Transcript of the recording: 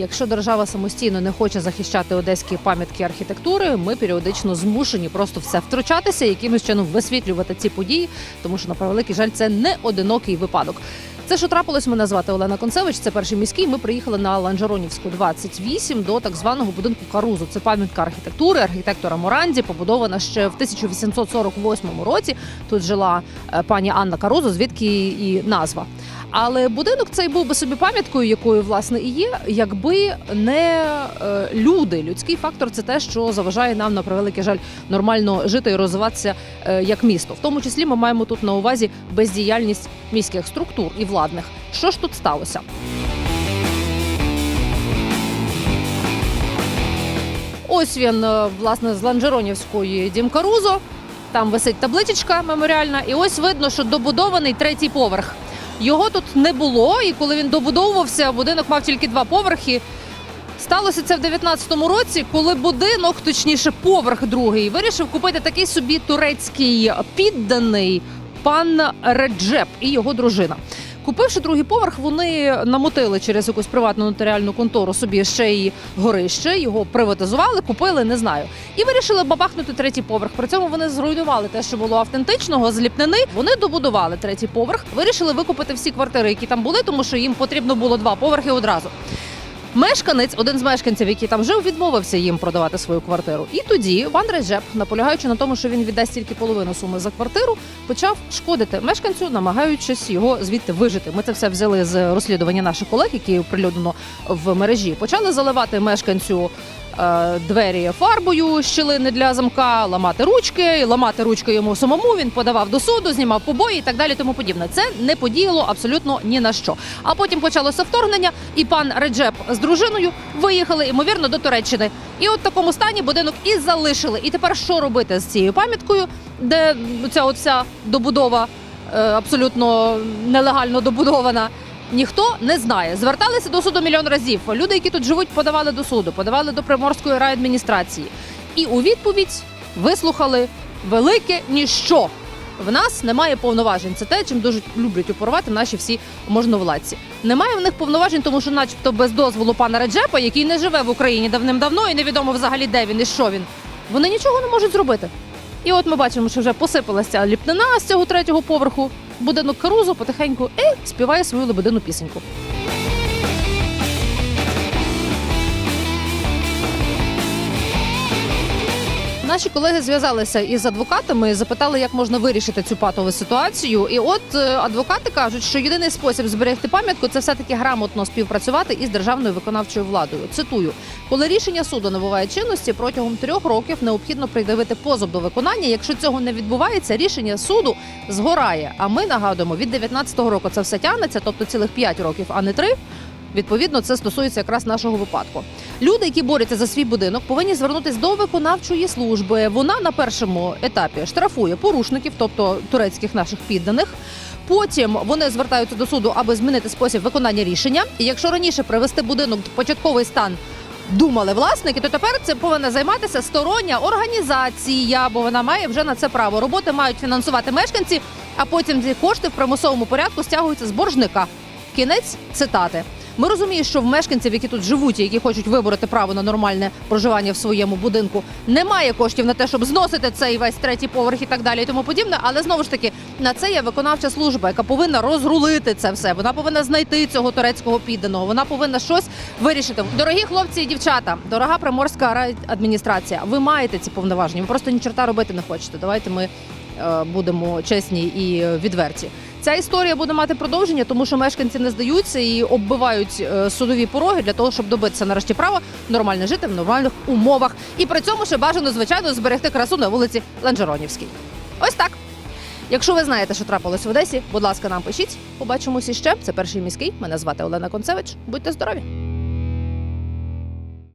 якщо держава самостійно не хоче захищати одеські пам'ятки архітектури, ми періодично змушені просто все втручатися, якимось чином висвітлювати ці події, тому що на превеликий жаль, це не одинокий випадок. Це що трапилось, мене звати Олена Концевич. Це перший міський. Ми приїхали на Ланжеронівську 28 до так званого будинку Карузу. Це пам'ятка архітектури, архітектора Моранді, побудована ще в 1848 році. Тут жила е, пані Анна Карузо, звідки і назва. Але будинок цей був би собі пам'яткою, якою власне і є, якби не е, люди. Людський фактор це те, що заважає нам на превеликий жаль нормально жити і розвиватися е, як місто. В тому числі ми маємо тут на увазі бездіяльність міських структур і владних. Що ж тут сталося? Ось він, е, власне, з Ланжеронівської дім Карузо. Там висить табличечка меморіальна, і ось видно, що добудований третій поверх. Його тут не було, і коли він добудовувався, будинок мав тільки два поверхи. Сталося це в 19-му році, коли будинок, точніше, поверх другий, вирішив купити такий собі турецький підданий пан Реджеп і його дружина. Купивши другий поверх, вони намотили через якусь приватну нотаріальну контору собі ще й горище, його приватизували, купили, не знаю. І вирішили бабахнути третій поверх. При цьому вони зруйнували те, що було автентичного, з ліпнини. Вони добудували третій поверх, вирішили викупити всі квартири, які там були, тому що їм потрібно було два поверхи одразу. Мешканець, один з мешканців, який там жив, відмовився їм продавати свою квартиру. І тоді Ван Реджеп, наполягаючи на тому, що він віддасть тільки половину суми за квартиру, почав шкодити мешканцю, намагаючись його звідти вижити. Ми це все взяли з розслідування наших колег, які оприлюднено в мережі. Почали заливати мешканцю. Е, Двері фарбою, щілини для замка, ламати ручки, ламати ручки йому самому. Він подавав до суду, знімав побої і так далі. Тому подібне. Це не подіяло абсолютно ні на що. А потім почалося вторгнення, і пан Реджеп з дружиною виїхали ймовірно до Туреччини. І от в такому стані будинок і залишили. І тепер що робити з цією пам'яткою, де ця вся добудова е, абсолютно нелегально добудована. Ніхто не знає. Зверталися до суду мільйон разів. Люди, які тут живуть, подавали до суду, подавали до приморської райадміністрації. І у відповідь вислухали велике ніщо. В нас немає повноважень. Це те, чим дуже люблять упорувати наші всі можновладці. Немає в них повноважень, тому що, начебто, без дозволу пана Реджепа, який не живе в Україні давним-давно і невідомо взагалі де він і що він. Вони нічого не можуть зробити. І от ми бачимо, що вже посипалася ліпнина з цього третього поверху. Будинок Карузо потихеньку е, співає свою лебедину пісеньку. Наші колеги зв'язалися із адвокатами, запитали, як можна вирішити цю патову ситуацію. І от е, адвокати кажуть, що єдиний спосіб зберегти пам'ятку це все таки грамотно співпрацювати із державною виконавчою владою. Цитую, коли рішення суду набуває чинності, протягом трьох років необхідно придавити позов до виконання. Якщо цього не відбувається, рішення суду згорає. А ми нагадуємо, від 19-го року це все тягнеться, тобто цілих 5 років, а не 3. Відповідно, це стосується якраз нашого випадку. Люди, які борються за свій будинок, повинні звернутися до виконавчої служби. Вона на першому етапі штрафує порушників, тобто турецьких наших підданих. Потім вони звертаються до суду, аби змінити спосіб виконання рішення. І якщо раніше привести будинок в початковий стан. Думали власники, то тепер це повинна займатися стороння організація, бо вона має вже на це право. Роботи мають фінансувати мешканці, а потім ці кошти в примусовому порядку стягуються з боржника. Кінець цитати. Ми розуміємо, що в мешканців, які тут живуть, і які хочуть вибороти право на нормальне проживання в своєму будинку, немає коштів на те, щоб зносити цей весь третій поверх і так далі, і тому подібне. Але знову ж таки, на це є виконавча служба, яка повинна розрулити це все. Вона повинна знайти цього турецького підданого. Вона повинна щось вирішити. Дорогі хлопці і дівчата, дорога приморська адміністрація. Ви маєте ці повноваження. Ви просто ні чорта робити не хочете. Давайте ми будемо чесні і відверті. Ця історія буде мати продовження, тому що мешканці не здаються і оббивають е, судові пороги для того, щоб добитися нарешті права нормально жити в нормальних умовах. І при цьому ще бажано, звичайно, зберегти красу на вулиці Ланжеронівській. Ось так. Якщо ви знаєте, що трапилось в Одесі, будь ласка, нам пишіть. Побачимось іще. Це перший міський. Мене звати Олена Концевич. Будьте здорові!